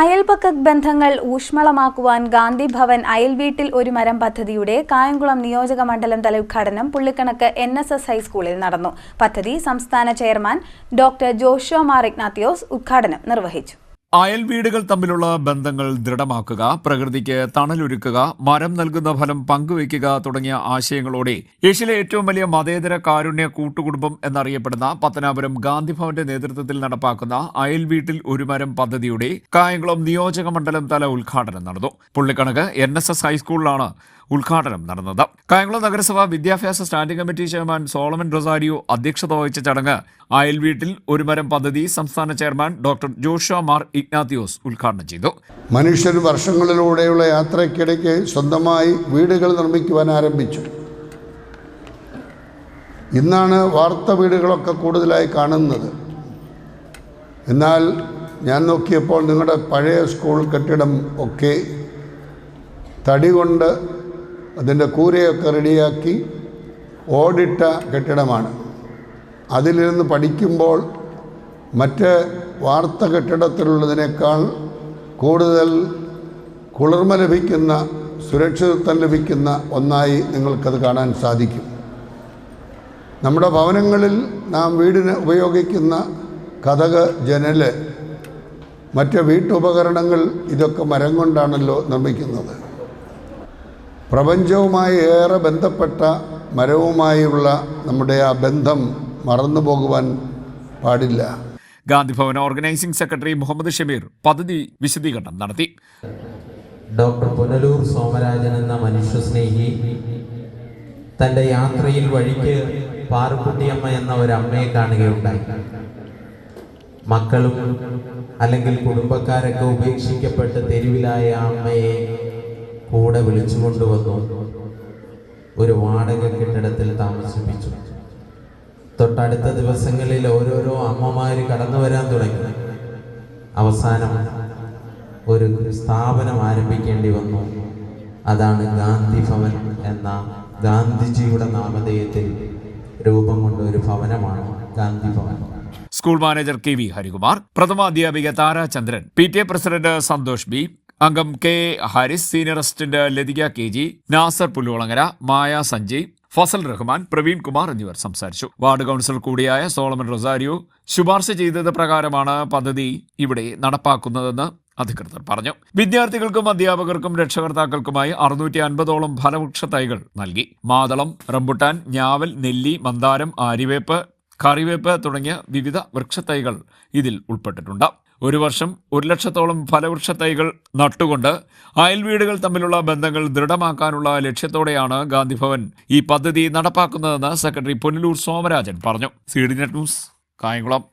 അയൽപക്ക ബന്ധങ്ങൾ ഊഷ്മളമാക്കുവാൻ ഗാന്ധി ഭവൻ അയൽവീട്ടിൽ ഒരു മരം പദ്ധതിയുടെ കായംകുളം നിയോജക മണ്ഡലം തല ഉദ്ഘാടനം പുള്ളിക്കണക്ക് എൻ എസ് എസ് ഹൈസ്കൂളിൽ നടന്നു. പദ്ധതി സംസ്ഥാന ചെയർമാൻ ഡോക്ടർ ജോഷോ മാർ ഇഗ്നാത്തിയോസ് ഉദ്ഘാടനം നിർവഹിച്ചു. അയൽ വീടുകൾ തമ്മിലുള്ള ബന്ധങ്ങൾ ദൃഢമാക്കുക പ്രകൃതിക്ക് തണലൊരുക്കുക മരം നൽകുന്ന ഫലം പങ്കുവയ്ക്കുക തുടങ്ങിയ ആശയങ്ങളോടെ ഏഷ്യയിലെ ഏറ്റവും വലിയ മതേതര കാരുണ്യ കൂട്ടുകുടുംബം എന്നറിയപ്പെടുന്ന പത്തനാപുരം ഗാന്ധിഭവന്റെ നേതൃത്വത്തിൽ നടപ്പാക്കുന്ന അയൽ വീട്ടിൽ ഒരു മരം പദ്ധതിയുടെ കായംകുളം നിയോജക മണ്ഡലം തല ഉദ്ഘാടനം നടന്നു. പുള്ളിക്കണക്ക് എൻ ഹൈസ്കൂളിലാണ് ഉദ്ഘാടനം നടന്നത്. കായംകുളം നഗരസഭ വിദ്യാഭ്യാസ standing committee chairman Solomon Rosario അധ്യക്ഷത വഹിച്ച ചടങ്ങ് അയൽ വീട്ടിൽ ഒരു മരം പദ്ധതി സംസ്ഥാന ചെയർമാൻ ഡോക്ടർ ജോഷ മാർ ഇഗ്നാത്തിയോസ് ഉദ്ഘാടനം ചെയ്തു. മനുഷ്യർ വർഷങ്ങളിലൂടെയുള്ള യാത്രയ്ക്കിടയ്ക്ക് സ്വന്തമായി വീടുകൾ നിർമ്മിക്കുവാൻ ആരംഭിച്ചു. ഇന്നാണ് വാർത്ത വീടുകളൊക്കെ കൂടുതലായി കാണുന്നത്. എന്നാൽ ഞാൻ നോക്കിയപ്പോൾ നിങ്ങളുടെ പഴയ സ്കൂൾ കെട്ടിടം ഒക്കെ തടി കൊണ്ട് അതിന്റെ കൂരയൊക്കെ റെഡിയാക്കി ഓടിട്ട കെട്ടിടമാണ്. അതിലിരുന്ന് പഠിക്കുമ്പോൾ മറ്റ് വാർത്ത കെട്ടിടത്തിലുള്ളതിനേക്കാൾ കൂടുതൽ കുളിർമ ലഭിക്കുന്ന സുരക്ഷിതത്വം ലഭിക്കുന്ന ഒന്നായി നിങ്ങൾക്കത് കാണാൻ സാധിക്കും. നമ്മുടെ ഭവനങ്ങളിൽ നാം വീടിന് ഉപയോഗിക്കുന്ന കഥക് ജനൽ മറ്റ് വീട്ടുപകരണങ്ങൾ ഇതൊക്കെ മരം കൊണ്ടാണല്ലോ നിർമ്മിക്കുന്നത്. പ്രപഞ്ചവുമായി ഏറെ ബന്ധപ്പെട്ട മരവുമായുള്ള നമ്മുടെ ആ ബന്ധം മറന്നു പോകുവാൻ പാടില്ല. ഗാന്ധിഭവൻ ഓർഗനൈസിംഗ് സെക്രട്ടറി മുഹമ്മദ് ഷമീർ പദ്ധതി വിശദീകരണം നടത്തി. ഡോക്ടർ പുനലൂർ സോമരാജൻ എന്ന മനുഷ്യസ്നേഹി തന്റെ യാത്രയിൽ വഴിക്ക് പാറുക്കുട്ടിയമ്മ എന്ന ഒരു അമ്മയെ കാണുകയുണ്ടായി. മക്കളും അല്ലെങ്കിൽ കുടുംബക്കാരൊക്കെ ഉപേക്ഷിക്കപ്പെട്ട് തെരുവിലായ അമ്മയെ കൂടെ വിളിച്ചു കൊണ്ടുവന്നു ഒരു വാടക കെട്ടിടത്തിൽ താമസിപ്പിച്ചു. തൊട്ടടുത്ത ദിവസങ്ങളിൽ ഓരോരോ അമ്മമാര് കടന്നു വരാൻ തുടങ്ങി. അവസാനം ഒരു സ്ഥാപനം ആരംഭിക്കേണ്ടി വന്നു. അതാണ് ഗാന്ധി ഭവൻ എന്ന ഗാന്ധിജിയുടെ നാമധേയത്തിൽ രൂപം കൊണ്ട ഒരു ഭവനമാണ് Gandhi Bhavan. School manager K V Harikumar പ്രഥമാധ്യാപിക Tarachandran P T A president Santhosh B അംഗം K Haris senior assistant Lathika K G Nasar Pulluvalangara Maya Sanjay Fazal Rahman Praveen Kumar എന്നിവർ സംസാരിച്ചു. വാർഡ് കൗൺസിലർ കൂടിയായ Solomon Rosario ശുപാർശ ചെയ്തത് പ്രകാരമാണ് പദ്ധതി ഇവിടെ നടപ്പാക്കുന്നതെന്ന് അധികൃതർ പറഞ്ഞു. വിദ്യാർത്ഥികൾക്കും അധ്യാപകർക്കും രക്ഷകർത്താക്കൾക്കുമായി അറുന്നൂറ്റി അൻപതോളം ഫലവൃക്ഷ തൈകൾ നൽകി. മാതളം റംബുട്ടാൻ ഞാവൽ നെല്ലി മന്ദാരം ആരിവേപ്പ് കറിവേപ്പ് തുടങ്ങിയ വിവിധ വൃക്ഷത്തൈകൾ ഇതിൽ ഉൾപ്പെട്ടിട്ടുണ്ട്. ഒരു വർഷം ഒരു ലക്ഷത്തോളം ഫലവൃക്ഷ തൈകൾ നട്ടുകൊണ്ട് അയൽവീടുകൾ തമ്മിലുള്ള ബന്ധങ്ങൾ ദൃഢമാക്കാനുള്ള ലക്ഷ്യത്തോടെയാണ് ഗാന്ധിഭവൻ ഈ പദ്ധതി നടപ്പാക്കുന്നതെന്ന് സെക്രട്ടറി പുനലൂർ സോമരാജൻ പറഞ്ഞു. C D net news Kayamkulam.